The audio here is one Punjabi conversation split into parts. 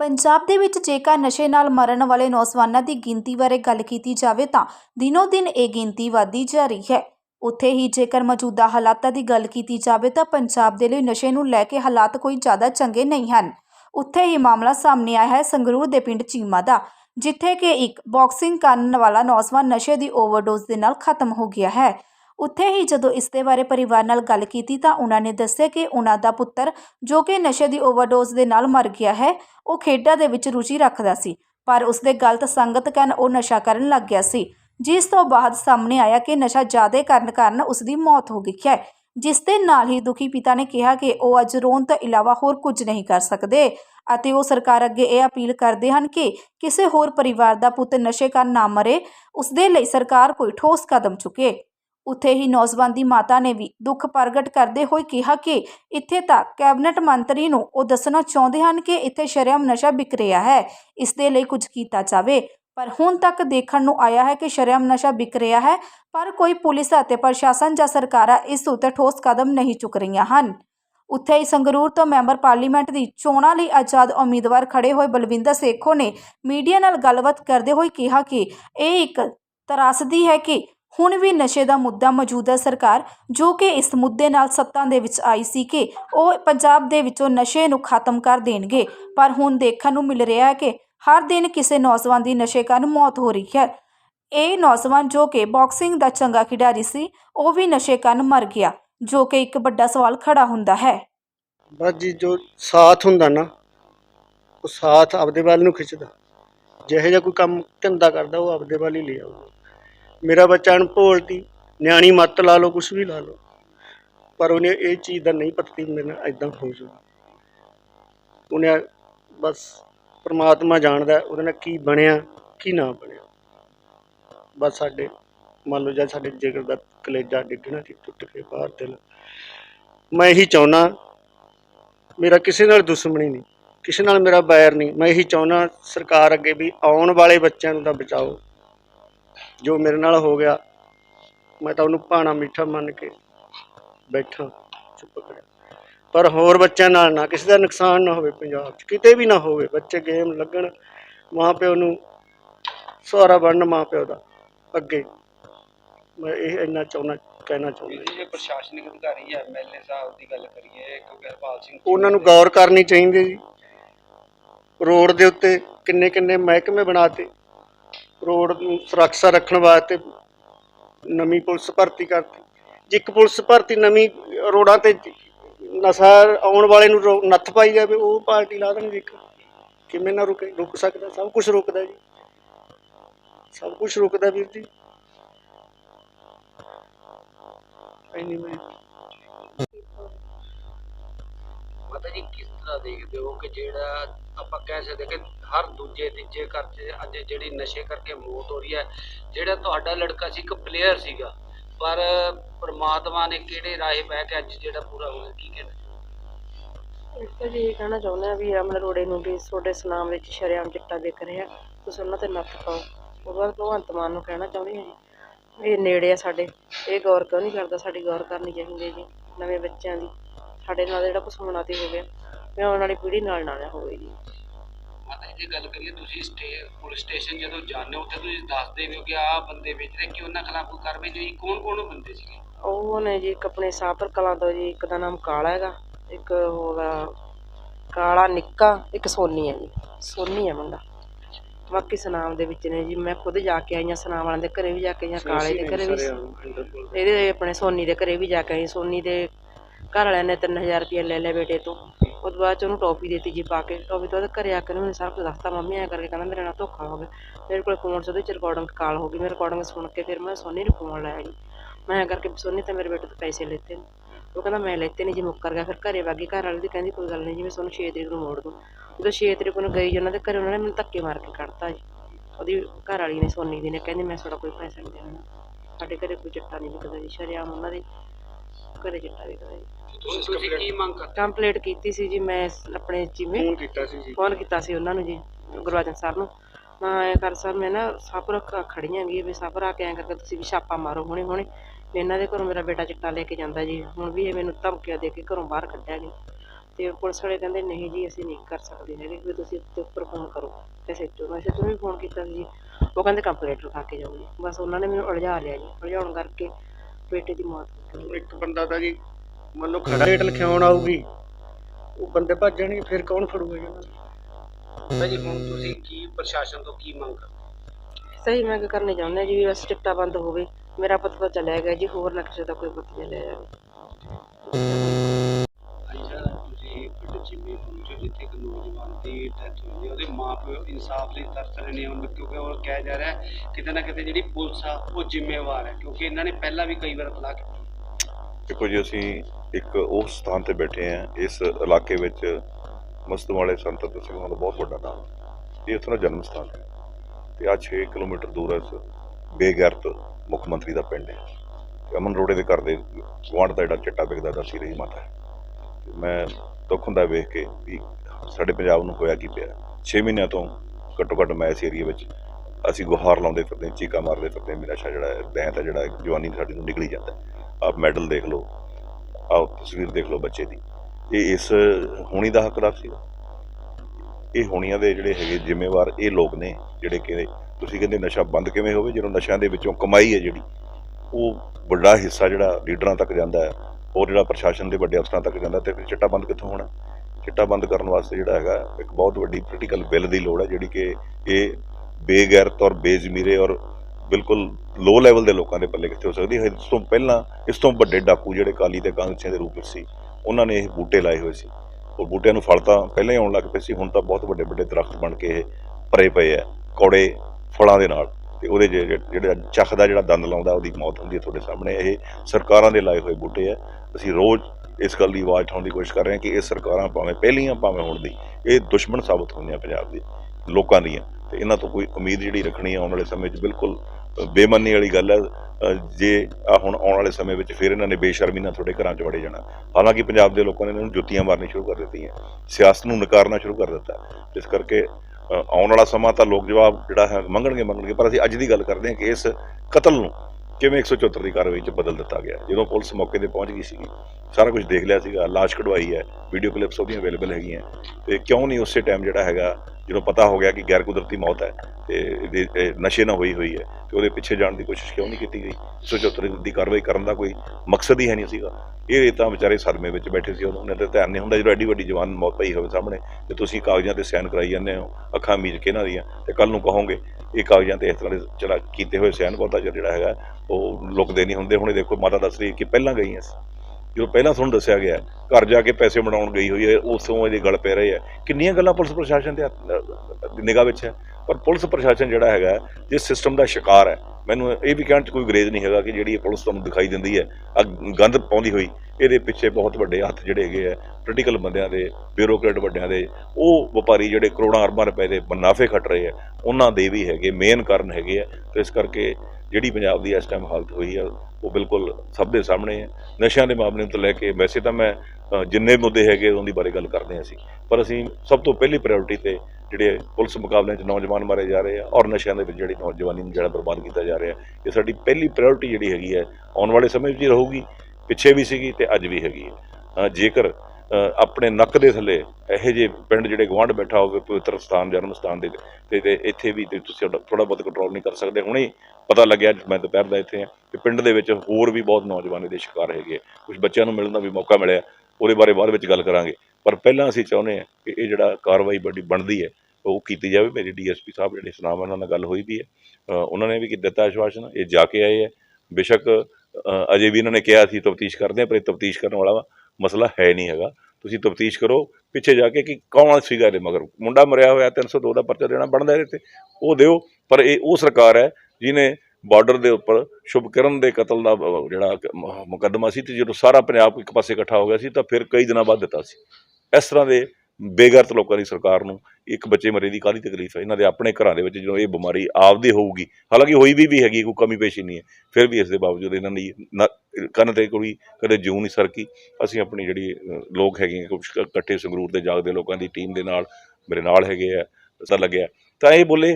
ਪੰਜਾਬ ਦੇ ਵਿੱਚ ਜੇਕਰ ਨਸ਼ੇ ਨਾਲ ਮਰਨ ਵਾਲੇ ਨੌਜਵਾਨਾਂ ਦੀ ਗਿਣਤੀ ਬਾਰੇ ਗੱਲ ਕੀਤੀ ਜਾਵੇ ਤਾਂ ਦਿਨੋ ਦਿਨ ਇਹ ਗਿਣਤੀ ਵਧਦੀ ਜਾ ਰਹੀ ਹੈ। ਉੱਥੇ ਹੀ ਜੇਕਰ ਮੌਜੂਦਾ ਹਾਲਾਤਾਂ ਦੀ ਗੱਲ ਕੀਤੀ ਜਾਵੇ ਤਾਂ ਪੰਜਾਬ ਦੇ ਲਈ ਨਸ਼ੇ ਨੂੰ ਲੈ ਕੇ ਹਾਲਾਤ ਕੋਈ ਜ਼ਿਆਦਾ ਚੰਗੇ ਨਹੀਂ ਹਨ। ਉੱਥੇ ਹੀ ਮਾਮਲਾ ਸਾਹਮਣੇ ਆਇਆ ਹੈ ਸੰਗਰੂਰ ਦੇ ਪਿੰਡ ਚੀਮਾ ਦਾ, ਜਿੱਥੇ ਕਿ ਇੱਕ ਬਾਕਸਿੰਗ ਕਰਨ ਵਾਲਾ ਨੌਜਵਾਨ ਨਸ਼ੇ ਦੀ ਓਵਰਡੋਜ਼ ਦੇ ਨਾਲ ਖਤਮ ਹੋ ਗਿਆ ਹੈ। ਉੱਥੇ ਹੀ ਜਦੋਂ ਇਸ ਦੇ ਬਾਰੇ ਪਰਿਵਾਰ ਨਾਲ ਗੱਲ ਕੀਤੀ ਤਾਂ ਉਹਨਾਂ ਨੇ ਦੱਸਿਆ ਕਿ ਉਹਨਾਂ ਦਾ ਪੁੱਤਰ, ਜੋ ਕਿ ਨਸ਼ੇ ਦੀ ਓਵਰਡੋਜ਼ ਦੇ ਨਾਲ ਮਰ ਗਿਆ ਹੈ, ਉਹ ਖੇਡਾਂ ਦੇ ਵਿੱਚ ਰੁਚੀ ਰੱਖਦਾ ਸੀ, ਪਰ ਉਸਦੇ ਗਲਤ ਸੰਗਤ ਕਾਰਨ ਉਹ ਨਸ਼ਾ ਕਰਨ ਲੱਗ ਗਿਆ ਸੀ, ਜਿਸ ਤੋਂ ਬਾਅਦ ਸਾਹਮਣੇ ਆਇਆ ਕਿ ਨਸ਼ਾ ਜ਼ਿਆਦਾ ਕਰਨ ਕਾਰਨ ਉਸ ਦੀ ਮੌਤ ਹੋ ਗਈ ਹੈ, ਜਿਸ ਦੇ ਨਾਲ ਹੀ ਦੁਖੀ ਪਿਤਾ ਨੇ ਕਿਹਾ ਕਿ ਉਹ ਅੱਜ ਰੋਣ ਤੋਂ ਇਲਾਵਾ ਹੋਰ ਕੁਝ ਨਹੀਂ ਕਰ ਸਕਦੇ ਅਤੇ ਉਹ ਸਰਕਾਰ ਅੱਗੇ ਇਹ ਅਪੀਲ ਕਰਦੇ ਹਨ ਕਿ ਕਿਸੇ ਹੋਰ ਪਰਿਵਾਰ ਦਾ ਪੁੱਤ ਨਸ਼ੇ ਕਾਰਨ ਨਾ ਮਰੇ ਉਸ ਦੇ ਲਈ ਸਰਕਾਰ ਕੋਈ ਠੋਸ ਕਦਮ ਚੁੱਕੇ। ਉੱਥੇ ਹੀ ਨੌਜਵਾਨ ਦੀ ਮਾਤਾ ਨੇ ਵੀ ਦੁੱਖ ਪ੍ਰਗਟ ਕਰਦੇ ਹੋਏ ਕਿਹਾ ਕਿ ਇੱਥੇ ਤਾਂ ਕੈਬਨਿਟ ਮੰਤਰੀ ਨੂੰ ਉਹ ਦੱਸਣਾ ਚਾਹੁੰਦੇ ਹਨ ਕਿ ਇੱਥੇ ਸ਼ਰੇਆਮ ਨਸ਼ਾ ਵਿਕ ਰਿਹਾ ਹੈ, ਇਸ ਦੇ ਲਈ ਕੁਝ ਕੀਤਾ ਜਾਵੇ। ਪਰ ਹੁਣ ਤੱਕ ਦੇਖਣ ਨੂੰ ਆਇਆ ਹੈ ਕਿ ਸ਼ਰੇਆਮ ਨਸ਼ਾ ਵਿਕ ਰਿਹਾ ਹੈ, ਪਰ ਕੋਈ ਪੁਲਿਸ ਅਤੇ ਪ੍ਰਸ਼ਾਸਨ ਜਾਂ ਸਰਕਾਰਾਂ ਇਸ ਉੱਤੇ ਠੋਸ ਕਦਮ ਨਹੀਂ ਚੁੱਕ ਰਹੀਆਂ ਹਨ। ਉੱਥੇ ਹੀ ਸੰਗਰੂਰ ਤੋਂ ਮੈਂਬਰ ਪਾਰਲੀਮੈਂਟ ਦੀ ਚੋਣਾਂ ਲਈ ਆਜ਼ਾਦ ਉਮੀਦਵਾਰ ਖੜੇ ਹੋਏ ਬਲਵਿੰਦਰ ਸੇਖੋ ਨੇ ਮੀਡੀਆ ਨਾਲ ਗੱਲਬਾਤ ਕਰਦੇ ਹੋਏ ਕਿਹਾ ਕਿ ਇਹ ਇੱਕ ਤਰਾਸਦੀ ਹੈ ਕਿ ਹੁਣ ਵੀ ਨਸ਼ੇ ਦਾ ਮੁੱਦਾ ਮੌਜੂਦਾ ਸਰਕਾਰ, ਜੋ ਕਿ ਇਸ ਮੁੱਦੇ ਨਾਲ ਸੱਤਾ ਦੇ ਵਿੱਚ ਆਈ ਸੀ ਕਿ ਉਹ ਪੰਜਾਬ ਦੇ ਵਿੱਚੋਂ ਨਸ਼ੇ ਨੂੰ ਖਤਮ ਕਰ ਦੇਣਗੇ। ਪਰ ਹੁਣ ਦੇਖਣ ਨੂੰ ਮਿਲ ਰਿਹਾ ਹੈ ਕਿ ਹਰ ਦਿਨ ਕਿਸੇ ਨੌਜਵਾਨ ਦੀ ਨਸ਼ੇ ਕਾਰਨ ਮੌਤ ਹੋ ਰਹੀ ਹੈ। ਇਹ ਨੌਜਵਾਨ ਜੋ ਕਿ ਬਾਕਸਿੰਗ ਦਾ ਚੰਗਾ ਖਿਡਾਰੀ ਸੀ, ਉਹ ਵੀ ਨਸ਼ੇ ਕਾਰਨ ਮਰ ਗਿਆ, ਜੋ ਕਿ ਇੱਕ ਵੱਡਾ ਸਵਾਲ ਖੜਾ ਹੁੰਦਾ ਹੈ। ਬਸ ਜੀ, ਜੋ ਸਾਥ ਹੁੰਦਾ ਨਾ, ਉਹ ਸਾਥ ਆਪਦੇ ਵੱਲ ਨੂੰ ਖਿੱਚਦਾ। ਜਿਹੋ ਜਿਹਾ ਕੋਈ ਕੰਮ ਧੰਦਾ ਕਰਦਾ, ਉਹ ਆਪਦੇ ਵੱਲ ਹੀ ਲੈ ਆਊਗਾ ਮੇਰਾ ਬੱਚਾ ਅਣਭੋਲ ਤੀ ਨਿਆਣੀ ਮੱਤ ਲਾ ਲਓ, ਕੁਛ ਵੀ ਲਾ ਲਓ। ਪਰ ਉਹਨੇ ਇਹ ਚੀਜ਼ ਦਾ ਨਹੀਂ ਪਤਾ ਤੀ ਮੇਰੇ ਨਾਲ ਇਦਾਂ ਹੋ ਜੂ ਉਹਨੇ ਬਸ ਪ੍ਰਮਾਤਮਾ ਜਾਣਦਾ ਉਹਦੇ ਨਾਲ ਕੀ ਬਣਿਆ, ਕੀ ਨਾ ਬਣਿਆ। ਬਸ ਸਾਡੇ, ਮੰਨ ਲਓ ਜਾਂ ਸਾਡੇ ਜਿਗਰ ਦਾ ਕਲੇਜਾ ਡਿੱਗਣਾ ਸੀ, ਟੁੱਟ ਕੇ ਬਾਹਰ ਦਿਲ ਮੈਂ ਇਹੀ ਚਾਹੁੰਦਾ, ਮੇਰਾ ਕਿਸੇ ਨਾਲ ਦੁਸ਼ਮਣੀ ਨਹੀਂ, ਕਿਸੇ ਨਾਲ ਮੇਰਾ ਬੈਰ ਨਹੀਂ। ਮੈਂ ਇਹੀ ਚਾਹੁੰਦਾ ਸਰਕਾਰ ਅੱਗੇ ਵੀ ਆਉਣ ਵਾਲੇ ਬੱਚਿਆਂ ਨੂੰ ਤਾਂ ਬਚਾਓ। ਜੋ ਮੇਰੇ ਨਾਲ ਹੋ ਗਿਆ ਮੈਂ ਤਾਂ ਉਹਨੂੰ ਭਾਣਾ ਮਿੱਠਾ ਮੰਨ ਕੇ ਬੈਠਾ ਚੁੱਪ ਕਰਿਆ। ਪਰ ਹੋਰ ਬੱਚਿਆਂ ਨਾਲ ਨਾ ਕਿਸੇ ਦਾ ਨੁਕਸਾਨ ਨਾ ਹੋਵੇ ਪੰਜਾਬ 'ਚ ਕਿਤੇ ਵੀ ਨਾ ਹੋਵੇ ਬੱਚੇ ਗੇਮ ਲੱਗਣ ਮਾਂ ਪਿਓ ਨੂੰ ਸਹਾਰਾ ਬਣਨ ਮਾਂ ਪਿਓ ਦਾ ਅੱਗੇ। ਮੈਂ ਇਹ ਇੰਨਾ ਚਾਹੁੰਦਾ ਕਹਿਣਾ ਚਾਹੁੰਦਾ। ਜੀ। ਪ੍ਰਸ਼ਾਸਨਿਕ ਅਧਿਕਾਰੀ ਹੈ ਐਮਐਲਏ ਸਾਹਿਬ ਦੀ ਗੱਲ ਕਰੀਏ ਇੱਕ ਗੁਰਪਾਲ ਸਿੰਘ ਉਹਨਾਂ ਨੂੰ ਗੌਰ ਕਰਨੀ ਚਾਹੀਦੀ ਜੀ। ਰੋਡ ਦੇ ਉੱਤੇ ਕਿੰਨੇ ਕਿੰਨੇ ਮਹਿਕਮੇ ਬਣਾਤੇ ਰੋਡ ਨੂੰ ਸੁਰੱਖਿਆ ਰੱਖਣ ਵਾਸਤੇ ਨਵੀਂ ਪੁਲਿਸ ਭਰਤੀ ਕਰਤੀ। ਜੇ ਇੱਕ ਪੁਲਿਸ ਭਰਤੀ ਨਵੀਂ ਰੋਡਾਂ ਤੇ ਨਸ਼ਾ ਆਉਣ ਵਾਲੇ ਨੂੰ ਰੋ- ਨੱਥ ਪਾਈ ਜਾਵੇ, ਉਹ ਪਾਰਟੀ ਲਾ ਦੇਣਗੇ ਇੱਕ। ਕਿਵੇਂ ਨਾ ਰੁਕੇ, ਰੁਕ ਸਕਦਾ, ਸਭ ਕੁਝ ਰੁਕਦਾ ਜੀ। ਸਭ ਕੁਝ ਰੁਕਦਾ ਵੀਰ ਜੀ। ਐਨੀ ਮੈਂ ਮਾਤਾ ਜੀ ਕਿਸ ਤਰ੍ਹਾਂ ਦੇਖਦੇ ਹੋ ਕਿ ਜਿਹੜਾ ਆਪਾਂ ਕਹਿ ਸਕਦੇ ਕਿ ਹਰ ਦੂਜੇ, ਤੀਜੇ ਘਰ 'ਚ ਅੱਜ ਜਿਹੜੀ ਨਸ਼ੇ ਕਰਕੇ ਮੌਤ ਹੋ ਰਹੀ ਹੈ, ਜਿਹੜਾ ਤੁਹਾਡਾ ਲੜਕਾ ਸੀ ਇੱਕ ਪਲੇਅਰ ਸੀਗਾ, ਪਰ ਪ੍ਰਮਾਤਮਾ ਨੇ ਕਿਹੜੇ ਰਾਹੇ ਪੈ ਕੇ ਅੱਜ ਜਿਹੜਾ ਪੂਰਾ ਹੋ ਗਿਆ, ਕੀ ਕਹਿਣਾ ਇਸ ਤੋਂ ਜੀ ਇਹ ਕਹਿਣਾ ਚਾਹੁੰਦੇ ਆ ਵੀ ਅਮਨ ਰੋੜੇ ਨੂੰ ਵੀ ਤੁਹਾਡੇ ਸਨਾਮ ਵਿੱਚ ਸ਼ਰੇਆਮ ਚਿੱਟਾ ਵਿਕ ਰਿਹਾ, ਤੁਸੀਂ ਉਹਨਾਂ ਤੇ ਨੱਥ ਪਾਓ। ਉਹ ਬਾਅਦ ਭਗਵੰਤ ਮਾਨ ਨੂੰ ਕਹਿਣਾ ਚਾਹੁੰਦੇ ਆ ਜੀ। ਇਹ ਨੇੜੇ ਆ ਸਾਡੇ, ਇਹ ਗੌਰ ਕਿਉਂ ਨਹੀਂ ਕਰਦਾ ਸਾਡੀ ਗੌਰ ਕਰਨੀ ਚਾਹੀਦੀ ਹੈ ਜੀ, ਨਵੇਂ ਬੱਚਿਆਂ ਦੀ। ਸਾਡੇ ਨਾਲ ਜਿਹੜਾ ਕੁਛ ਹੋਣਾ ਤੇ ਹੋ ਗਿਆ ਵੀ ਆਉਣ ਵਾਲੀ ਪੀੜ੍ਹੀ ਨਾਲ ਨਾ ਹੋਵੇ ਜੀ। ਮਾਤਾ ਜੀ ਗੱਲ ਕਰੀਏ ਤੁਸੀਂ ਸਟੇ ਪੁਲਿਸ ਸਟੇਸ਼ਨ ਜਦੋਂ ਜਾਂਦੇ ਹੋ ਉੱਥੇ ਤੁਸੀਂ ਦੱਸਦੇ ਵੀ ਹੋ ਕਿ ਆਹ ਬੰਦੇ ਵੇਚ ਰਹੇ ਕਿ ਉਹਨਾਂ ਖਿਲਾਫ ਕੋਈ ਕਾਰਵਾਈ ਹੋਈ ਕੌਣ ਕੌਣ ਬੰਦੇ ਸੀਗੇ? ਉਹ ਨੇ ਜੀ ਇੱਕ ਆਪਣੇ ਸਾਪਰ ਕਲਾਂ ਤੋਂ ਜੀ ਇੱਕ ਦਾ ਨਾਮ ਕਾਲਾ ਹੈਗਾ ਇੱਕ ਹੋਗਾ ਕਾਲਾ ਨਿੱਕਾ ਇੱਕ ਸੋਨੀ ਹੈ ਜੀ। ਸੋਨੀ ਹੈ ਮੁੰਡਾ। ਬਾਕੀ ਸਨਾਮ ਦੇ ਵਿੱਚ ਨੇ ਜੀ ਮੈਂ ਖੁਦ ਜਾ ਕੇ ਆਈ ਹਾਂ ਸਨਾਮ ਵਾਲਿਆਂ ਦੇ ਘਰੇ ਵੀ ਜਾ ਕੇ ਆਈ ਹਾਂ ਕਾਲੇ ਦੇ ਘਰੇ ਵੀ ਇਹਦੇ ਆਪਣੇ ਸੋਨੀ ਦੇ ਘਰੇ ਵੀ ਜਾ ਕੇ ਆਈ ਸੋਨੀ ਦੇ ਘਰ ਵਾਲਿਆਂ ਨੇ 3000 ਰੁਪਏ ਲੈ ਲਿਆ ਬੇਟੇ ਤੋਂ। ਉਹ ਬਾਅਦ ਚ ਉਹਨੂੰ ਟੋਪੀ ਦਿੱਤੀ ਜੀ ਪਾ ਕੇ। ਟੋਪੀ ਤੋਂ ਬਾਅਦ ਘਰੇ ਆ ਕੇ ਉਹਨੇ ਮੈਨੂੰ ਸਾਰਾ ਕੁਝ ਦੱਸਤਾ, ਮੰਮੀ, ਐਂ ਕਰਕੇ ਕਹਿੰਦਾ ਮੇਰੇ ਨਾਲ ਧੋਖਾ ਹੋ ਗਿਆ। ਮੇਰੇ ਕੋਲ ਫੋਨ ਸੀ, ਉਹਦੇ ਚ ਰਿਕਾਰਡਿੰਗ ਕਾਲ ਹੋ ਗਈ। ਮੈਂ ਰਿਕਾਰਡਿੰਗ ਸੁਣ ਕੇ ਫਿਰ ਮੈਂ ਸੋਨੀ ਨੂੰ ਫੋਨ ਲਾਇਆ ਜੀ। ਮੈਂ ਐਂ ਕਰਕੇ ਸੋਨੀ ਤਾਂ ਮੇਰੇ ਬੇਟੇ ਤੋਂ ਪੈਸੇ ਲੈਤੇ। ਨੇ ਉਹ ਕਹਿੰਦਾ, ਮੈਂ ਲੈਤੇ ਨਹੀਂ ਜੀ, ਮੁੱਕਰ ਗਿਆ। ਫਿਰ ਘਰੇ ਵਾਗੀ ਘਰ ਵਾਲੇ ਦੀ ਕਹਿੰਦੀ, ਕੋਈ ਗੱਲ ਨਹੀਂ ਜੀ, ਮੈਂ ਤੁਹਾਨੂੰ 6 ਤਰੀਕ ਨੂੰ ਮੋੜ ਦੂੰ। ਜਦੋਂ 6 ਤਰੀਕ ਨੂੰ ਗਈ ਜੀ ਉਹਨਾਂ ਦੇ ਘਰੇ, ਉਹਨਾਂ ਨੇ ਮੈਨੂੰ ਧੱਕੇ ਮਾਰ ਕੇ ਕੱਢਤਾ ਜੀ। ਉਹਦੀ ਘਰ ਵਾਲੀ ਨੇ, ਸੋਨੀ ਦੀ ਨੇ, ਕਹਿੰਦੀ, ਮੈਂ ਤੁਹਾਡਾ ਕੋਈ ਪੈਸਾ ਨਹੀਂ ਦੇਣਾ। ਸਾਡੇ ਘਰੇ ਕੋਈ ਚਿੱਟਾ ਨਹੀਂ ਵਿਕਦਾ ਜੀ। ਸ਼ਰੇਆਮ ਉਹਨਾਂ ਦੇ ਘਰੇ ਚਿੱਟਾ ਵਿਕਦਾ ਜੀ ਤੁਸੀਂ ਕੀ ਮੰਗ ਕਰਦੇ? ਕੰਪਲੀਟ ਕੀਤੀ ਸੀ ਜੀ ਮੈਂ ਆਪਣੇ ਜਿਵੇਂ ਫੋਨ ਕੀਤਾ ਸੀ ਜੀ। ਫੋਨ ਕੀਤਾ ਸੀ ਉਹਨਾਂ ਨੂੰ ਜੀ ਗੁਰਵਾਜਨ ਸਰ ਨੂੰ। ਮੈਂ ਐਂ ਕਰ ਸਰ ਮੈਂ ਨਾ ਸਾਪਰ ਖੜੀਆਂ ਗਈ ਵੀ ਸਾਪਰ ਆ ਕੇ ਐਂ ਕਰਕੇ ਤੁਸੀਂ ਵੀ ਛਾਪਾ ਮਾਰੋ ਹੁਣੇ ਹੁਣੇ। ਵੀ ਇਹਨਾਂ ਦੇ ਘਰੋਂ ਮੇਰਾ ਬੇਟਾ ਚਿੱਟਾ ਲੈ ਕੇ ਜਾਂਦਾ ਜੀ। ਹੁਣ ਵੀ ਇਹ ਮੈਨੂੰ ਧਮਕੀਆਂ ਦੇ ਕੇ ਘਰੋਂ ਬਾਹਰ ਕੱਢਿਆ ਗਿਆ ਤੇ ਪੁਲਿਸ ਵਾਲੇ ਕਹਿੰਦੇ ਨਹੀਂ ਜੀ ਅਸੀਂ ਨਹੀਂ ਕਰ ਸਕਦੇ ਹੈਗੇ ਵੀ ਤੁਸੀਂ ਉੱਤੇ ਉੱਪਰ ਫੋਨ ਕਰੋ। ਐਸਐਚਓ ਨੂੰ ਐਸਐਚਓ ਨੂੰ ਵੀ ਫੋਨ ਕੀਤਾ ਸੀ ਜੀ। ਉਹ ਕਹਿੰਦੇ ਕੰਪਲੇਂਟ ਲਿਖਾ ਕੇ ਜਾਓ ਜੀ। ਬਸ ਉਹਨਾਂ ਨੇ ਮੈਨੂੰ ਉਲਝਾ ਲਿਆ ਜੀ। ਉਲਝਾਉਣ ਕਰਕੇ ਬੇਟੇ ਦੀ ਮੌਤ ਹੋ ਗਈ। ਇੱਕ ਬੰਦਾ ਤਾਂ ਜੀ ਮੰਨ ਲਓ ਖੜਾ ਰੇਟ ਲਿਖਾਉਣ ਆਊਗੀ। ਉਹ ਬੰਦੇ ਭੱਜ ਜਾਣਗੇ ਫਿਰ ਕੌਣ ਫੜੂਗਾ ਜੀ ਉਹਨਾਂ ਨੂੰ? ਮਾਤਾ ਜੀ ਹੁਣ ਤੁਸੀਂ ਕੀ ਪ੍ਰਸ਼ਾਸਨ ਤੋਂ ਕੀ ਮੰਗ ਕਰਦੇ? ਸਹੀ ਮੰਗ ਕਰਨੀ ਚਾਹੁੰਦੇ ਜੀ ਵੀ ਬਸ ਚਿੱਟਾ ਬੰਦ ਹੋਵੇ। ਮੇਰਾ ਪੁੱਤ ਤਾਂ ਚਲਿਆ ਗਿਆ ਜੀ ਹੋਰ ਨਾ ਕਿਸੇ ਦਾ ਕੋਈ ਪੁੱਤ ਚਲਿਆ ਜਾਵੇ। ਚਿੰਮੇ ਪਹੁੰਚੋ ਜਿੱਥੇ ਇੱਕ ਨੌਜਵਾਨ ਦੀ ਡੈਥ ਹੋਈ ਹੈ ਉਹਦੇ ਮਾਪਿਓ ਇਨਸਾਫ ਲਈ ਤਰਸ ਰਹੇ ਨੇ ਹੁਣ ਕਿਉਂਕਿ ਉਹ ਕਿਹਾ ਜਾ ਰਿਹਾ ਹੈ ਕਿਤੇ ਨਾ ਕਿਤੇ ਜਿਹੜੀ ਪੁਲਿਸ ਆ ਉਹ ਜ਼ਿੰਮੇਵਾਰ ਹੈ ਕਿਉਂਕਿ ਇਹਨਾਂ ਨੇ ਪਹਿਲਾਂ ਵੀ ਕਈ ਵਾਰ ਤਲਾਕ ਕੀਤੀ ਦੇਖੋ ਜੀ ਅਸੀਂ ਇੱਕ ਉਸ ਸਥਾਨ ਤੇ ਬੈਠੇ ਹਾਂ ਇਸ ਇਲਾਕੇ ਵਿੱਚ ਮਸਤਮ ਵਾਲੇ ਸੰਤ ਤੇ ਸਿੰਘਾਂ ਦਾ ਬਹੁਤ ਵੱਡਾ ਨਾਮ ਇਹ ਉੱਥੋਂ ਦਾ ਜਨਮ ਸਥਾਨ ਹੈ ਤੇ ਆ 6 ਕਿਲੋਮੀਟਰ ਦੂਰ ਇਸ ਬੇਗੈਰਤ ਮੁੱਖ ਮੰਤਰੀ ਦਾ ਪਿੰਡ ਹੈ। ਅਮਨ ਰੋੜੇ ਦੇ ਘਰ ਦੇ ਗੁਆਂਢ ਦਾ ਜਿਹੜਾ ਚਿੱਟਾ ਵਿਕਦਾ ਦਾ ਸੀ ਰਹੀ ਮਾਤਾ ਹੈ। ਮੈਂ ਦੁੱਖ ਹੁੰਦਾ ਵੇਖ ਕੇ ਵੀ ਸਾਡੇ ਪੰਜਾਬ ਨੂੰ ਹੋਇਆ ਕੀ ਪਿਆ। 6 ਮਹੀਨਿਆਂ ਤੋਂ ਘੱਟੋ ਘੱਟ ਮੈਂ ਇਸ ਏਰੀਆ ਵਿੱਚ ਅਸੀਂ ਗੁਹਾਰ ਲਾਉਂਦੇ ਫਿਰਦੇ ਚੀਕਾ ਮਾਰਦੇ ਫਿਰਦੇ ਹਾਂ, ਮੇਰਾ ਨਸ਼ਾ ਜਿਹੜਾ ਹੈ ਦੈਂਤ ਹੈ ਜਿਹੜਾ ਜਵਾਨੀ ਸਾਡੀ ਨੂੰ ਨਿਕਲੀ ਜਾਂਦਾ ਆਪ ਮੈਡਲ ਦੇਖ ਲਓ ਆਹ ਤਸਵੀਰ ਦੇਖ ਲਓ ਬੱਚੇ ਦੀ। ਇਹ ਇਸ ਹੋਣੀ ਦਾ ਹੱਕਦਾਰ ਸੀ ਇਹ ਹੋਣੀਆਂ ਦੇ ਜਿਹੜੇ ਹੈਗੇ ਜ਼ਿੰਮੇਵਾਰ ਇਹ ਲੋਕ ਨੇ ਜਿਹੜੇ ਕਿ ਤੁਸੀਂ ਕਹਿੰਦੇ ਨਸ਼ਾ ਬੰਦ ਕਿਵੇਂ ਹੋਵੇ ਜਦੋਂ ਨਸ਼ਿਆਂ ਦੇ ਵਿੱਚੋਂ ਕਮਾਈ ਹੈ ਜਿਹੜੀ ਉਹ ਵੱਡਾ ਹਿੱਸਾ ਜਿਹੜਾ ਲੀਡਰਾਂ ਤੱਕ ਜਾਂਦਾ ਹੈ। ਉਹ ਜਿਹੜਾ ਪ੍ਰਸ਼ਾਸਨ ਦੇ ਵੱਡੇ ਅਫਸਰਾਂ ਤੱਕ ਜਾਂਦਾ ਤੇ ਫਿਰ ਚਿੱਟਾ ਬੰਦ ਕਿੱਥੋਂ ਹੋਣਾ? ਚਿੱਟਾ ਬੰਦ ਕਰਨ ਵਾਸਤੇ ਜਿਹੜਾ ਹੈਗਾ ਇੱਕ ਬਹੁਤ ਵੱਡੀ ਪੋਲੀਟੀਕਲ ਬਿੱਲ ਦੀ ਲੋੜ ਹੈ, ਜਿਹੜੀ ਕਿ ਇਹ ਬੇਗੈਰਤ ਔਰ ਬੇਜ਼ਮੀਰੇ ਔਰ ਬਿਲਕੁਲ ਲੋ ਲੈਵਲ ਦੇ ਲੋਕਾਂ ਦੇ ਪੱਲੇ ਕਿੱਥੇ ਹੋ ਸਕਦੀ ਹੈ। ਇਸ ਤੋਂ ਪਹਿਲਾਂ, ਇਸ ਤੋਂ ਵੱਡੇ ਡਾਕੂ ਜਿਹੜੇ ਕਾਲੀ ਤੇ ਕਾਂਗਰਸੀਆਂ ਦੇ ਰੂਪ ਵਿੱਚ ਸੀ, ਉਹਨਾਂ ਨੇ ਇਹ ਬੂਟੇ ਲਾਏ ਹੋਏ ਸੀ। ਉਹ ਬੂਟਿਆਂ ਨੂੰ ਫਲ ਤਾਂ ਪਹਿਲਾਂ ਹੀ ਆਉਣ ਲੱਗ ਪਏ ਸੀ, ਹੁਣ ਤਾਂ ਬਹੁਤ ਵੱਡੇ ਵੱਡੇ ਦਰਖਤ ਬਣ ਕੇ ਇਹ ਭਰੇ ਪਏ ਆ ਕੌੜੇ ਫਲਾਂ ਦੇ ਨਾਲ। ਤੇ ਉਹਦੇ ਜਿਹੜੇ ਜਿਹੜਾ ਚੱਖ ਦਾ ਜਿਹੜਾ ਦੰਦ ਲਾਉਂਦਾ, ਉਹਦੀ ਮੌਤ ਹੁੰਦੀ ਹੈ ਤੁਹਾਡੇ ਸਾਹਮਣੇ। ਇਹ ਸਰਕਾਰਾਂ ਦੇ ਲਾਏ ਹੋਏ ਬੂਟੇ ਆ। ਅਸੀਂ ਰੋਜ਼ ਇਸ ਗੱਲ ਦੀ ਆਵਾਜ਼ ਉਠਾਉਣ ਦੀ ਕੋਸ਼ਿਸ਼ ਕਰ ਰਹੇ ਹਾਂ ਕਿ ਇਹ ਸਰਕਾਰਾਂ ਭਾਵੇਂ ਪਹਿਲੀਆਂ, ਭਾਵੇਂ ਹੁਣ ਦੀ, ਇਹ ਦੁਸ਼ਮਣ ਸਾਬਤ ਹੁੰਦੀਆਂ ਪੰਜਾਬ ਦੇ, ਲੋਕਾਂ ਦੀਆਂ। ਤੇ ਇਹਨਾਂ ਤੋਂ ਕੋਈ ਉਮੀਦ ਜਿਹੜੀ ਰੱਖਣੀ ਆਉਣ ਵਾਲੇ ਸਮੇਂ 'ਚ ਬਿਲਕੁਲ ਬੇਮਾਨੀ ਵਾਲੀ ਗੱਲ ਹੈ ਜੇ ਆ ਹੁਣ ਆਉਣ ਵਾਲੇ ਸਮੇਂ ਵਿੱਚ ਫਿਰ ਇਹਨਾਂ ਨੇ ਬੇਸ਼ਰਮੀ ਨਾਲ ਤੁਹਾਡੇ ਘਰਾਂ 'ਚ ਵੜੇ ਜਾਣਾ। ਹਾਲਾਂਕਿ ਪੰਜਾਬ ਦੇ ਲੋਕਾਂ ਨੇ ਇਹਨਾਂ ਨੂੰ ਜੁੱਤੀਆਂ ਮਾਰਨੀ ਸ਼ੁਰੂ ਕਰ ਦਿੱਤੀਆਂ। ਸਿਆਸਤ ਨੂੰ ਨਕਾਰਨਾ ਸ਼ੁਰੂ ਕਰ ਦਿੱਤਾ। ਜਿਸ ਕਰਕੇ ਆਉਣ ਵਾਲਾ ਸਮਾਂ ਤਾਂ ਲੋਕ ਜਵਾਬ ਜਿਹੜਾ ਹੈ ਮੰਗਣਗੇ ਮੰਗਣਗੇ। ਪਰ ਅਸੀਂ ਅੱਜ ਦੀ ਗੱਲ ਕਰਦੇ ਹਾਂ ਕਿ ਇਸ ਕਤਲ ਨੂੰ। ਕਿਵੇਂ 174 ਦੀ ਕਾਰਵਾਈ 'ਚ ਬਦਲ ਦਿੱਤਾ ਗਿਆ? ਜਦੋਂ ਪੁਲਿਸ ਮੌਕੇ ਤੇ ਪਹੁੰਚ ਗਈ ਸੀਗੀ, ਸਾਰਾ ਕੁਝ ਦੇਖ ਲਿਆ ਸੀਗਾ, ਲਾਸ਼ ਕਢਵਾਈ ਹੈ, ਵੀਡੀਓ ਕਲਿੱਪਸ ਉਹਦੀਆਂ ਅਵੇਲੇਬਲ ਹੈਗੀਆਂ। ਤੇ ਕਿਉਂ ਨਹੀਂ ਉਸੇ ਟਾਈਮ ਜਿਹੜਾ ਹੈਗਾ, ਜਦੋਂ ਪਤਾ ਹੋ ਗਿਆ ਕਿ ਗੈਰ ਕੁਦਰਤੀ ਮੌਤ ਹੈ, ਤੇ ਇਹਦੇ, ਇਹ ਨਸ਼ੇ ਨਾਲ ਹੋਈ ਹੋਈ ਹੈ, ਤੇ ਉਹਦੇ ਪਿੱਛੇ ਜਾਣ ਦੀ ਕੋਸ਼ਿਸ਼ ਕਿਉਂ ਨਹੀਂ ਕੀਤੀ ਗਈ? 174 ਦੀ ਕਾਰਵਾਈ ਕਰਨ ਦਾ ਕੋਈ ਮਕਸਦ ਹੀ ਹੈ ਨਹੀਂ ਸੀਗਾ। ਇਹ ਤਾਂ ਵਿਚਾਰੇ ਸਦਮੇ ਵਿੱਚ ਬੈਠੇ ਸੀ, ਉਹਨਾਂ ਤੇ ਧਿਆਨ ਨਹੀਂ ਹੁੰਦਾ, ਜਦੋਂ ਐਡੀ ਵੱਡੀ ਜਵਾਨ ਮੌਤ ਪਈ ਹੋਵੇ ਸਾਹਮਣੇ, ਤੇ ਤੁਸੀਂ ਕਾਗਜ਼ਾਂ ਤੇ ਸਾਈਨ ਕਰਾਈ ਜਾਂਦੇ ਹੋ, ਅੱਖਾਂ ਮੀਚ ਕੇ ਇਹਨਾਂ ਦੀਆਂ, ਤੇ ਕੱਲ ਨੂੰ ਕਹੋਗੇ ਇਹ ਕਾਗਜ਼ਾਂ ਤੇ ਇਸ ਤਰ੍ਹਾਂ ਦੇ ਚਲਾ ਕੀਤੇ ਹੋਏ ਸਾਈਨ ਬਹੁਤਾ ਚਿਰ ਜਿਹੜਾ ਹੈਗਾ, ਉਹ ਲੁਕਦੇ ਨਹੀਂ ਹੁੰਦੇ। ਹੁਣ ਇਹ ਦੇਖੋ, ਮਾਤਾ ਦੱਸ ਰਹੀ ਕਿ ਪਹਿਲਾਂ ਗਈਆਂ ਸੀ। ਜਦੋਂ ਪਹਿਲਾਂ ਤੁਹਾਨੂੰ ਦੱਸਿਆ ਗਿਆ ਘਰ ਜਾ ਕੇ ਪੈਸੇ ਬਣਾਉਣ ਗਈ ਹੋਈ ਹੈ, ਉਸੋਂ ਇਹਦੇ ਗਲ ਪੈ ਰਹੇ ਆ ਕਿੰਨੀਆਂ ਗੱਲਾਂ ਪੁਲਿਸ ਪ੍ਰਸ਼ਾਸਨ ਦੇ ਨਿਗਾਹ ਵਿੱਚ ਹੈ। ਪਰ ਪੁਲਿਸ ਪ੍ਰਸ਼ਾਸਨ ਜਿਹੜਾ ਹੈਗਾ, ਜਿਸ ਸਿਸਟਮ ਦਾ ਸ਼ਿਕਾਰ ਹੈ, ਮੈਨੂੰ ਇਹ ਵੀ ਕਹਿਣ 'ਚ ਕੋਈ ਗਰੇਜ਼ ਨਹੀਂ ਹੈਗਾ ਕਿ ਜਿਹੜੀ ਇਹ ਪੁਲਿਸ ਤੁਹਾਨੂੰ ਦਿਖਾਈ ਦਿੰਦੀ ਹੈ ਆ ਗੰਦ ਪਾਉਂਦੀ ਹੋਈ, ਇਹਦੇ ਪਿੱਛੇ ਬਹੁਤ ਵੱਡੇ ਹੱਥ ਜਿਹੜੇ ਹੈਗੇ ਆ ਪੋਲੀਟੀਕਲ ਬੰਦਿਆਂ ਦੇ ਬਿਊਰੋਕਰੇਟ ਵੱਡਿਆਂ ਦੇ, ਉਹ ਵਪਾਰੀ ਜਿਹੜੇ ਕਰੋੜਾਂ ਅਰਬਾਂ ਰੁਪਏ ਦੇ ਮੁਨਾਫੇ ਖੱਟ ਰਹੇ ਆ ਉਹਨਾਂ ਦੇ ਵੀ ਹੈਗੇ ਮੇਨ ਕਾਰਨ ਹੈਗੇ ਆ ਤੇ ਇਸ ਕਰਕੇ ਜਿਹੜੀ ਪੰਜਾਬ ਦੀ ਇਸ ਟਾਈਮ ਹਾਲਤ ਹੋਈ ਆ, ਉਹ ਬਿਲਕੁਲ ਸਭ ਦੇ ਸਾਹਮਣੇ ਹੈ ਨਸ਼ਿਆਂ ਦੇ ਮਾਮਲੇ ਤੋਂ ਲੈ ਕੇ ਵੈਸੇ ਤਾਂ ਮੈਂ ਜਿੰਨੇ ਮੁੱਦੇ ਹੈਗੇ ਉਹਦੀ ਬਾਰੇ ਗੱਲ ਕਰਦੇ ਹਾਂ ਅਸੀਂ। ਪਰ ਅਸੀਂ ਸਭ ਤੋਂ ਪਹਿਲੀ ਪ੍ਰਾਇੋਰਟੀ ਤੇ ਜਿਹੜੇ ਪੁਲਿਸ ਮੁਕਾਬਲਿਆਂ 'ਚ ਨੌਜਵਾਨ ਮਾਰੇ ਜਾ ਰਹੇ ਆ ਔਰ ਨਸ਼ਿਆਂ ਦੇ ਵਿੱਚ ਜਿਹੜੀ ਨੌਜਵਾਨੀ ਨੂੰ ਜਿਹੜਾ ਬਰਬਾਦ ਕੀਤਾ ਜਾ ਰਿਹਾ, ਇਹ ਸਾਡੀ ਪਹਿਲੀ ਪ੍ਰਾਇੋਰਟੀ ਜਿਹੜੀ ਹੈਗੀ ਹੈ, ਆਉਣ ਵਾਲੇ ਸਮੇਂ 'ਚ ਵੀ ਰਹੂਗੀ, ਪਿੱਛੇ ਵੀ ਸੀਗੀ ਤੇ ਅੱਜ ਵੀ ਹੈਗੀ ਹੈ। ਜੇਕਰ ਆਪਣੇ ਨੱਕ ਦੇ ਥੱਲੇ ਇਹੋ ਜਿਹੇ ਪਿੰਡ ਜਿਹੜੇ ਗਵਾਂਢ ਬੈਠਾ ਹੋਵੇ, ਪਵਿੱਤਰ ਸਥਾਨ, ਜਨਮ ਸਥਾਨ ਦੇ ਤੇ ਇੱਥੇ ਵੀ ਤੁਸੀਂ ਥੋੜਾ ਬਹੁਤ ਕੰਟਰੋਲ ਨਹੀਂ ਕਰ ਸਕਦੇ। ਹੁਣੇ ਪਤਾ ਲੱਗਿਆ, ਮੈਂ ਦੁਪਹਿਰ ਦਾ ਇੱਥੇ ਆ ਕਿ ਪਿੰਡ ਦੇ ਵਿੱਚ ਹੋਰ ਵੀ ਬਹੁਤ ਨੌਜਵਾਨ ਇਹਦੇ ਸ਼ਿਕਾਰ ਹੈਗੇ ਕੁਝ ਬੱਚਿਆਂ ਨੂੰ ਮਿਲਣ ਦਾ ਵੀ ਮੌਕਾ ਮਿਲਿਆ। ਉਹਦੇ ਬਾਰੇ ਬਾਅਦ ਵਿੱਚ ਗੱਲ ਕਰਾਂਗੇ। ਪਰ ਪਹਿਲਾਂ ਅਸੀਂ ਚਾਹੁੰਦੇ ਹਾਂ ਕਿ ਇਹ ਜਿਹੜਾ ਕਾਰਵਾਈ ਬੜੀ ਬਣਦੀ ਹੈ, ਉਹ ਕੀਤੀ ਜਾਵੇ। ਮੇਰੀ ਡੀਐਸਪੀ ਸਾਹਿਬ ਜਿਹੜੇ ਸੁਨਾਮ ਉਹਨਾਂ ਨਾਲ ਗੱਲ ਹੋਈ ਵੀ ਹੈ। ਉਹਨਾਂ ਨੇ ਵੀ ਕੀ ਦਿੱਤਾ ਆਸ਼ਵਾਸਨ, ਇਹ ਜਾ ਕੇ ਆਏ ਹੈ ਬੇਸ਼ੱਕ ਅਜੇ ਵੀ ਇਹਨਾਂ ਨੇ ਕਿਹਾ ਸੀ ਤਫਤੀਸ਼ ਕਰਦੇ ਹਾਂ ਪਰ ਇਹ ਤਫਤੀਸ਼ ਕਰਨ ਵਾਲਾ ਵਾ। ਮਸਲਾ ਹੈ ਨਹੀਂ ਹੈਗਾ। ਤੁਸੀਂ ਤਫਤੀਸ਼ ਕਰੋ, ਪਿੱਛੇ ਜਾ ਕੇ ਕਿ ਕੌਣ ਸੀਗਾ ਇਹਦੇ ਮਗਰ? ਮੁੰਡਾ ਮਰਿਆ ਹੋਇਆ 302 ਦਾ ਪਰਚਾ ਦੇਣਾ ਬਣਦਾ ਇਹਦੇ ਤੇ। ਉਹ ਦਿਓ, ਪਰ ਇਹ, ਉਹ ਸਰਕਾਰ ਹੈ ਜਿਹਨੇ ਬਾਰਡਰ ਦੇ ਉੱਪਰ ਸ਼ੁਭਕਰਨ ਦੇ ਕਤਲ ਦਾ ਜਿਹੜਾ ਮੁਕੱਦਮਾ ਸੀ ਤੇ ਜਦੋਂ ਸਾਰਾ ਪੰਜਾਬ ਇੱਕ ਪਾਸੇ ਇਕੱਠਾ ਹੋ ਗਿਆ ਸੀ, ਤਾਂ ਫਿਰ ਕਈ ਦਿਨਾਂ ਬਾਅਦ ਦਿੱਤਾ ਸੀ। ਇਸ ਤਰ੍ਹਾਂ ਦੇ ਬੇਗਰਤ ਲੋਕਾਂ ਦੀ ਸਰਕਾਰ ਨੂੰ ਇੱਕ ਬੱਚੇ ਮਰੇ ਦੀ ਕਾਹਦੀ ਤਕਲੀਫ ਹੈ? ਇਹਨਾਂ ਦੇ ਆਪਣੇ ਘਰਾਂ ਦੇ ਵਿੱਚ ਜਦੋਂ ਇਹ ਬਿਮਾਰੀ ਆਪਦੀ ਹੋਊਗੀ ਹਾਲਾਂਕਿ ਹੋਈ ਵੀ ਵੀ ਹੈਗੀ ਕੋਈ ਕਮੀ ਪੇਸ਼ੀ ਨਹੀਂ ਹੈ ਫਿਰ ਵੀ ਇਸ ਦੇ ਬਾਵਜੂਦ ਇਹਨਾਂ ਦੀ ਨਾ- ਕੰਨ ਤੇ ਕੋਈ ਕਦੇ ਜੂੰ ਨਹੀਂ ਸਰਕੀ। ਅਸੀਂ ਆਪਣੀ ਜਿਹੜੀ ਲੋਕ ਹੈਗੇ ਆ, ਕੁਛ ਇਕੱਠੇ ਸੰਗਰੂਰ ਦੇ ਜਾਗਦੇ ਲੋਕਾਂ ਦੀ ਟੀਮ ਦੇ ਨਾਲ ਮੇਰੇ ਨਾਲ ਹੈਗੇ ਆ ਪਤਾ ਲੱਗਿਆ। ਤਾਂ ਇਹ ਬੋਲੇ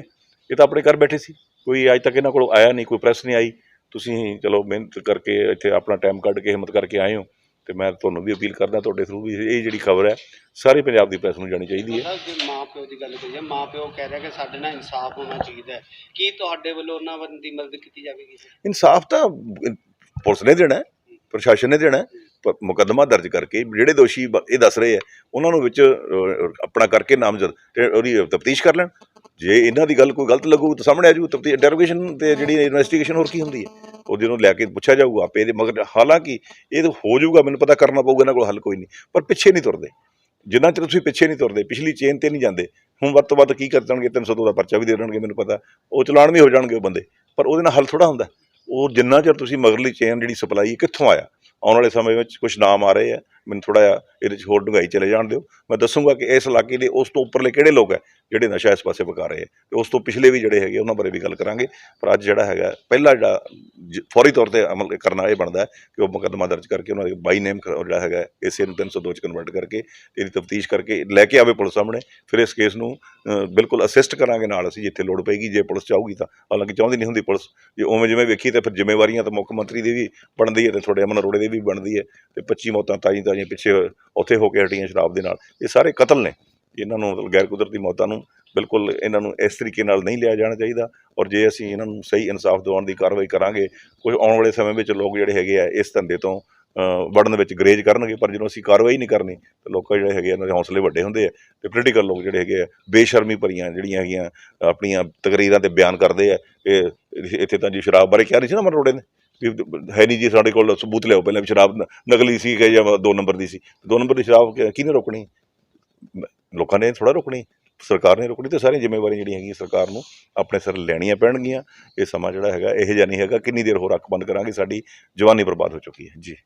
ਇਹ ਤਾਂ ਆਪਣੇ ਘਰ ਬੈਠੇ ਸੀ ਕੋਈ ਅੱਜ ਤੱਕ ਇਹਨਾਂ ਕੋਲ ਆਇਆ ਨਹੀਂ ਕੋਈ ਪ੍ਰੈਸ ਨਹੀਂ ਆਈ। ਤੁਸੀਂ ਚਲੋ ਮਿਹਨਤ ਕਰਕੇ ਇੱਥੇ ਆਪਣਾ ਟਾਈਮ ਕੱਢ ਕੇ ਹਿੰਮਤ ਕਰਕੇ ਆਏ ਹੋ। ਤੇ ਮੈਂ ਤੁਹਾਨੂੰ ਵੀ ਅਪੀਲ ਕਰਦਾ ਤੁਹਾਡੇ ਥਰੂ ਵੀ ਇਹ ਜਿਹੜੀ ਖਬਰ ਹੈ ਸਾਰੇ ਪੰਜਾਬ ਦੀ ਪ੍ਰੈਸ ਨੂੰ ਜਾਣੀ ਚਾਹੀਦੀ ਹੈ। ਜੇ ਮਾਂ ਪਿਓ ਦੀ ਗੱਲ ਕਰੀਏ ਮਾਂ ਪਿਓ ਕਹਿ ਰਿਹਾ ਕਿ ਸਾਡੇ ਨਾਲ ਇਨਸਾਫ ਹੋਣਾ ਚਾਹੀਦਾ ਹੈ। ਕੀ ਤੁਹਾਡੇ ਵੱਲੋਂ ਉਹਨਾਂ ਦੀ ਮਦਦ ਕੀਤੀ ਜਾਵੇਗੀ ਇਨਸਾਫ ਤਾਂ ਪੁਲਿਸ ਨੇ ਦੇਣਾ ਹੈ, ਪ੍ਰਸ਼ਾਸਨ ਨੇ ਦੇਣਾ ਮੁਕੱਦਮਾ ਦਰਜ ਕਰਕੇ ਜਿਹੜੇ ਦੋਸ਼ੀ ਇਹ ਦੱਸ ਰਹੇ ਆ ਉਹਨਾਂ ਨੂੰ ਵਿੱਚ ਆਪਣਾ ਕਰਕੇ ਨਾਮਜ਼ਦ ਤੇ ਉਹਦੀ ਤਫਤੀਸ਼ ਕਰ ਲੈਣ। ਜੇ ਇਹਨਾਂ ਦੀ ਗੱਲ ਕੋਈ ਗਲਤ ਲੱਗੂ ਤਾਂ ਸਾਹਮਣੇ ਆ ਜੂ ਤਫਤੀਸ਼ ਇੰਟਰੋਗੇਸ਼ਨ ਤੇ ਜਿਹੜੀ ਇਨਵੈਸਟੀਗੇਸ਼ਨ ਹੋਰ ਕੀ ਹੁੰਦੀ ਹੈ? ਉਹ ਜਿਹਨੂੰ ਲੈ ਕੇ ਪੁੱਛਿਆ ਜਾਊਗਾ ਆਪੇ ਇਹਦੇ ਮਗਰ ਹਾਲਾਂਕਿ ਇਹ ਤਾਂ ਹੋ ਜਾਊਗਾ ਮੈਨੂੰ ਪਤਾ ਕਰਨਾ ਪਊਗਾ ਇਹਨਾਂ ਕੋਲ ਹੱਲ ਕੋਈ ਨਹੀਂ। ਪਰ ਪਿੱਛੇ ਨਹੀਂ ਤੁਰਦੇ। ਜਿੰਨਾ ਚਿਰ ਤੁਸੀਂ ਪਿੱਛੇ ਨਹੀਂ ਤੁਰਦੇ ਪਿਛਲੀ ਚੇਨ ਤੇ ਨਹੀਂ ਜਾਂਦੇ ਹੁਣ ਵੱਧ ਤੋਂ ਵੱਧ ਕੀ ਕਰ ਦੇਣਗੇ 302 ਦਾ ਪਰਚਾ ਵੀ ਦੇ ਦੇਣਗੇ ਮੈਨੂੰ ਪਤਾ। ਉਹ ਚਲਾਨ ਵੀ ਹੋ ਜਾਣਗੇ ਉਹ ਬੰਦੇ ਪਰ ਉਹਦੇ ਨਾਲ ਹੱਲ ਥੋੜਾ ਹੁੰਦਾ। ਉਹ ਜਿੰਨਾ ਚਿਰ ਤੁਸੀਂ ਮਗਰਲੀ ਚੇਨ ਜਿਹੜੀ ਸਪਲਾਈ ਕਿੱਥੋਂ ਆਇਆ? ਆਉਣ ਵਾਲੇ ਸਮੇਂ ਵਿੱਚ ਕੁਝ ਨਾਮ ਆ ਰਹੇ ਆ। ਮੈਨੂੰ ਥੋੜਾ ਜਿਹਾ ਇਹਦੇ 'ਚ ਹੋਰ ਡੂੰਘਾਈ ਚਲੇ ਜਾਣ ਦਿਓ। ਮੈਂ ਦੱਸੂਗਾ ਕਿ ਇਸ ਇਲਾਕੇ ਦੇ ਉਸ ਤੋਂ ਉੱਪਰਲੇ ਕਿਹੜੇ ਲੋਕ ਹੈ ਜਿਹੜੇ ਨਸ਼ਾ ਇਸ ਪਾਸੇ ਵਿਕਾ ਰਹੇ ਆ ਤੇ ਉਸ ਤੋਂ ਪਿਛਲੇ ਵੀ ਜਿਹੜੇ ਹੈਗੇ ਉਹਨਾਂ ਬਾਰੇ ਵੀ ਗੱਲ ਕਰਾਂਗੇ। ਪਰ ਅੱਜ ਜਿਹੜਾ ਹੈਗਾ, ਪਹਿਲਾ ਜਿਹੜਾ ਜ- ਫੌਰੀ ਤੌਰ ਤੇ ਅਮਲ ਕਰਨਾ ਇਹ ਬਣਦਾ ਕਿ ਉਹ ਮੁਕੱਦਮਾ ਦਰਜ ਕਰਕੇ ਉਹਨਾਂ ਦੇ ਬਾਈ ਨੇਮ ਜਿਹੜਾ ਹੈਗਾ ਇਸੇ ਨੂੰ 302 ਚ ਕਨਵਰਟ ਕਰਕੇ ਇਹਦੀ ਤਫਤੀਸ਼ ਕਰਕੇ ਲੈ ਕੇ ਆਵੇ ਪੁਲਿਸ ਸਾਹਮਣੇ। ਫਿਰ ਇਸ ਕੇਸ ਨੂੰ ਬਿਲਕੁਲ ਅਸਿਸਟ ਕਰਾਂਗੇ ਨਾਲ ਅਸੀਂ, ਜਿੱਥੇ ਲੋੜ ਪਏਗੀ, ਜੇ ਪੁਲਿਸ ਚਾਹੂਗੀ ਤਾਂ। ਹਾਲਾਂਕਿ ਚਾਹੁੰਦੀ ਨਹੀਂ ਹੁੰਦੀ ਪੁਲਿਸ ਜੇ ਉਵੇਂ ਜਿਵੇਂ ਵੇਖੀ ਤਾਂ ਫਿਰ ਜ਼ਿੰਮੇਵਾਰੀਆਂ ਤਾਂ ਮੁੱਖ ਮੰਤਰੀ ਦੀ ਵੀ ਬਣਦੀ ਹੈ ਤੇ ਤੁਹਾਡੇ ਅਮਨ ਅਰੋੜੇ ਦੀ ਵੀ ਬਣਦੀ ਹੈ ਤੇ 25 ਮੌਤਾਂ ਤਾਈ ਤਾਈਆਂ ਪਿੱਛੇ ਉੱਥੇ ਹੋ ਕੇ ਹਟੀਆਂ ਸ਼ਰਾਬ ਦੇ ਨਾਲ। ਇਹ ਸਾਰੇ ਕਤਲ ਨੇ। ਇਹਨਾਂ ਨੂੰ ਮਤਲਬ ਗੈਰ ਕੁਦਰਤੀ ਮੌਤਾਂ ਨੂੰ ਬਿਲਕੁਲ ਇਹਨਾਂ ਨੂੰ ਇਸ ਤਰੀਕੇ ਨਾਲ ਨਹੀਂ ਲਿਆ ਜਾਣਾ ਚਾਹੀਦਾ ਔਰ ਜੇ ਅਸੀਂ ਇਹਨਾਂ ਨੂੰ ਸਹੀ ਇਨਸਾਫ ਦਿਵਾਉਣ ਦੀ ਕਾਰਵਾਈ ਕਰਾਂਗੇ, ਕੁਝ ਆਉਣ ਵਾਲੇ ਸਮੇਂ ਵਿੱਚ ਲੋਕ ਜਿਹੜੇ ਹੈਗੇ ਆ ਇਸ ਧੰਦੇ ਤੋਂ ਵੜਨ ਵਿੱਚ ਗਰੇਜ ਕਰਨਗੇ, ਪਰ ਜਦੋਂ ਅਸੀਂ ਕਾਰਵਾਈ ਨਹੀਂ ਕਰਨੀ, ਤਾਂ ਲੋਕਾਂ ਜਿਹੜੇ ਹੈਗੇ ਇਹਨਾਂ ਦੇ ਹੌਸਲੇ ਵੱਡੇ ਹੁੰਦੇ ਆ ਤੇ ਪੋਲੀਟੀਕਲ ਲੋਕ ਜਿਹੜੇ ਹੈਗੇ ਆ ਬੇਸ਼ਰਮੀ ਭਰੀਆਂ ਜਿਹੜੀਆਂ ਹੈਗੀਆਂ, ਆਪਣੀਆਂ ਤਕਰੀਰਾਂ ਤੇ ਬਿਆਨ ਕਰਦੇ ਆ ਕਿ ਇੱਥੇ ਤਾਂ ਜੀ ਸ਼ਰਾਬ ਬਾਰੇ ਕਿਹਾ ਨਹੀਂ ਸੀ ਨਾ ਮਰੋੜੇ ਨੇ। ਹੈ ਨਹੀਂ ਜੀ ਸਾਡੇ ਕੋਲ ਸਬੂਤ ਲਿਆਓ ਪਹਿਲਾਂ ਵੀ ਸ਼ਰਾਬ ਨਕਲੀ ਸੀ ਕਿ ਜਾਂ ਦੋ ਨੰਬਰ ਦੀ ਸੀ। ਦੋ ਨੰਬਰ ਦੀ ਸ਼ਰਾਬ ਕਿ- ਕਿਹਨੇ ਰੋਕਣੀ? ਲੋਕਾਂ ਨੇ ਥੋੜਾ ਰੋਕਣੀ। ਸਰਕਾਰ ਨੇ ਰੋਕਣੀ ਤੇ ਸਾਰੀਆਂ ਜ਼ਿੰਮੇਵਾਰੀਆਂ ਜਿਹੜੀਆਂ ਹੈਗੀਆਂ ਸਰਕਾਰ ਨੂੰ ਆਪਣੇ ਸਿਰ ਲੈਣੀਆਂ ਪੈਣਗੀਆਂ। ਇਹ ਸਮਾਂ ਜਿਹੜਾ ਹੈਗਾ, ਇਹ ਜਿਹਾ ਨਹੀਂ ਹੈਗਾ। ਕਿੰਨੀ ਦੇਰ ਹੋਰ ਅੱਖ ਬੰਦ ਕਰਾਂਗੇ, ਸਾਡੀ ਜਵਾਨੀ ਬਰਬਾਦ ਹੋ ਚੁੱਕੀ ਹੈ। ਜੀ।